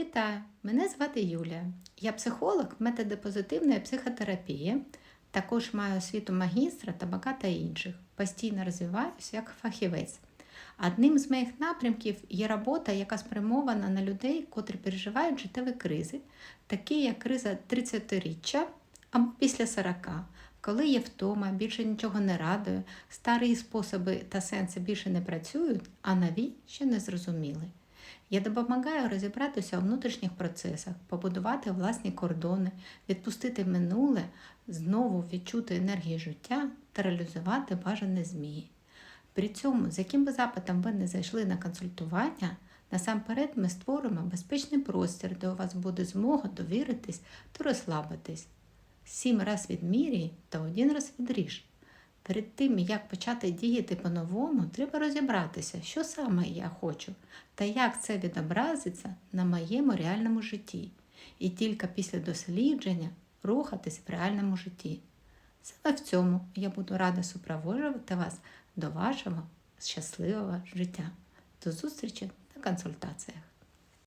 Вітаю! Мене звати Юлія. Я психолог методи позитивної психотерапії. Також маю освіту магістра та багато інших. Постійно розвиваюся як фахівець. Одним з моїх напрямків є робота, яка спрямована на людей, котрі переживають життєві кризи, такі як криза 30-річчя або після 40, коли є втома, більше нічого не радує, старі способи та сенси більше не працюють, а нові ще не зрозуміли. Я допомагаю розібратися у внутрішніх процесах, побудувати власні кордони, відпустити минуле, знову відчути енергію життя та реалізувати бажане змії. При цьому, з яким би запитом ви не зайшли на консультування, насамперед ми створимо безпечний простір, де у вас буде змога довіритись та розслабитись. Сім раз відміряй та один раз відріж. Перед тим, як почати діяти по-новому, треба розібратися, що саме я хочу та як це відобразиться на моєму реальному житті. І тільки після дослідження рухатись в реальному житті. Саме в цьому я буду рада супроводжувати вас до вашого щасливого життя. До зустрічі на консультаціях.